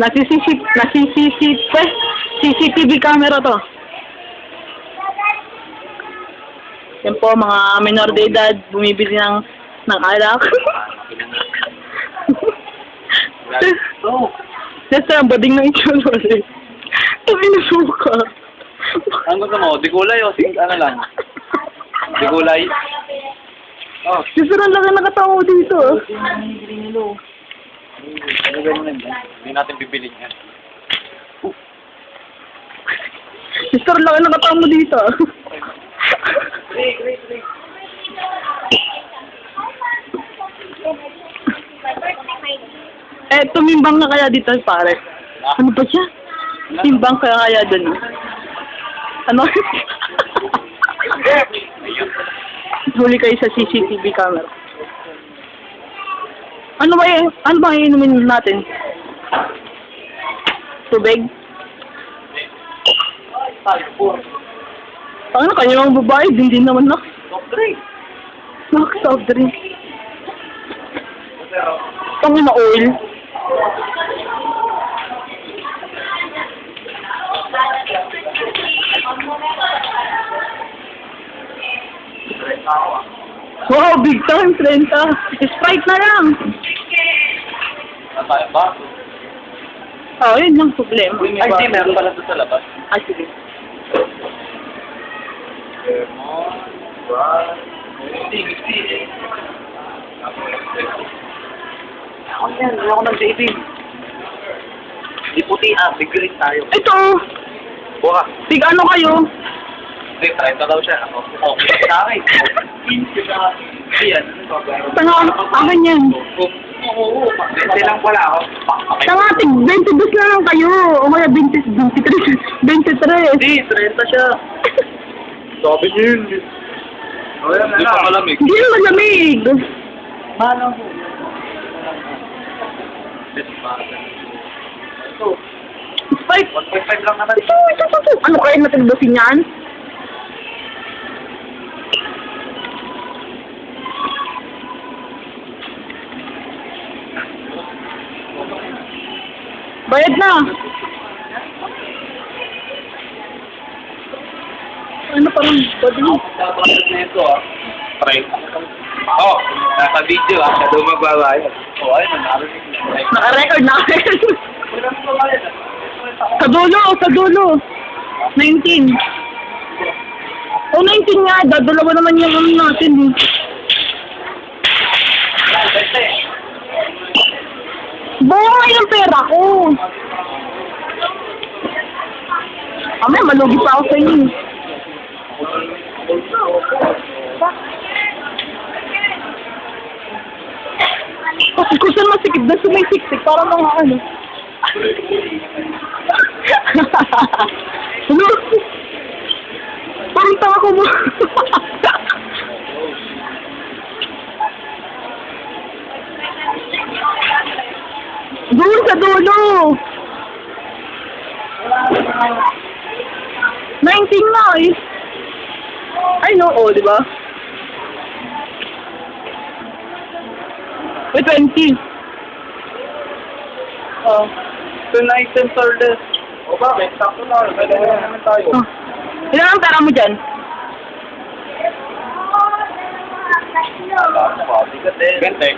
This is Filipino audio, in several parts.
Nasi-CC, nasi-CC, eh, CCTV camera to. Yan po, mga minor de edad, bumibili ng, ng alak. Sir, ang bading ng itsura ulit. Kami nasuka. Ano gusto mo? Di kulay o sing ano lang? Di kulay? Oh. Yes, sir, ang laki nakatawa dito. ah. Ano ganun yan? Hindi natin bibilin yan. Ang laki nakatawa mo dito. Great, great, great. eh, tumimbang na kaya dito, pare. Ano ba siya? Timbang kaya kaya dun. Ano? Huli kayo sa CCTV camera. Ano ba yung, ano ba yung inumin natin? Tubig? Ano kanya mga babae, din din naman na. Soft drink. Nak, soft drink. Ang na oil. Wow, big time, 30. Sprite na lang. Tayo ba? Oh, yun lang problema. Ay, di, meron pala sa labas. Ah, sige. Lemon, rice, hindi, hindi eh. Ako yan, wala ko ng baby. Di puti ah, big green tayo. Ito, Buka. big ano kayo? Hindi, 30 daw siya. Ako, oh, sa akin. 15 sa akin. Yan, ano ba? Tanga, akin yan. Oo, lang pala ako. Tanga, tig 22 na lang kayo. O kaya 20, 23, 23. Hindi, 30 siya. Sabi niyo yun. Hindi pa malamig. Hindi naman lamig. Paano Sprite. 1.5 lang naman. Ito, ito, ito, ito. Ano kaya natigdosin yan? Bayad na. Ano parang body? Dapat na ito ah. Try. Oh, nasa video ah. Siya daw magbabayad. Oh, ayun. Naka-record na akin. Wala mo babayad ah. sa dulo, sa dulo. 19. O, 19 nga. Dadalawa naman yung ano natin. eh. Buo nga yung pera ko. Kami, malugi pa ako sa inyo. Kasi kung saan masikip, doon sumisikip. Para mga ano. ano? Parang tawa ko mo. Doon sa dulo. 19 na eh. Ay no, oh, di ba? May 20. Oh. Tonight and Thursday. O bakit? Sakto na. Dalawa na naman tayo. Oh. Ilan ang pera mo dyan? Gante.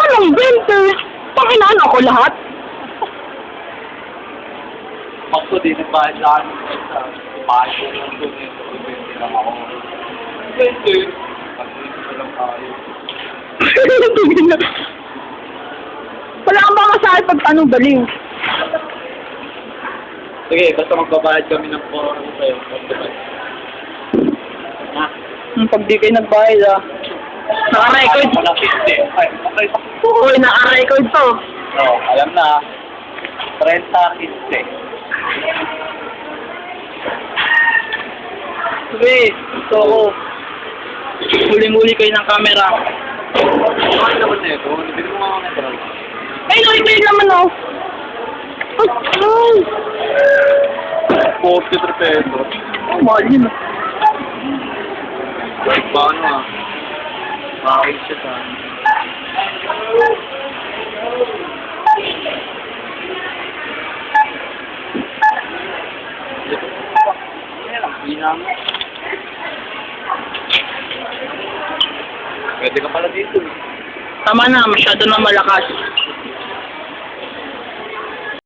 Anong 20? Panginaan ako lahat. Ako din ang bahay sa akin. Sa bahay ko ng tunay. Bente lang ako. Bente. Pag-ibig lang tayo. Wala kang sa akin pag anong baliw. Sige, basta magbabayad kami ng 4 ano sa'yo. Ha? Hmm, pag di kayo nagbayad ah. Naka-record. Wala 50. Ay, okay. Uy, naka-record to. Oo, alam na. 30, 15. Sige, gusto ko. Huling-huli kayo ng camera. Ano naman na ito? Nabili mo ng troll. Ay, no, naman oh. Ay, ay. 43 pesos. Ang mahal yun ah. Paano ah? Bakit siya sa Pwede ka pala dito. Tama na, masyado na malakas.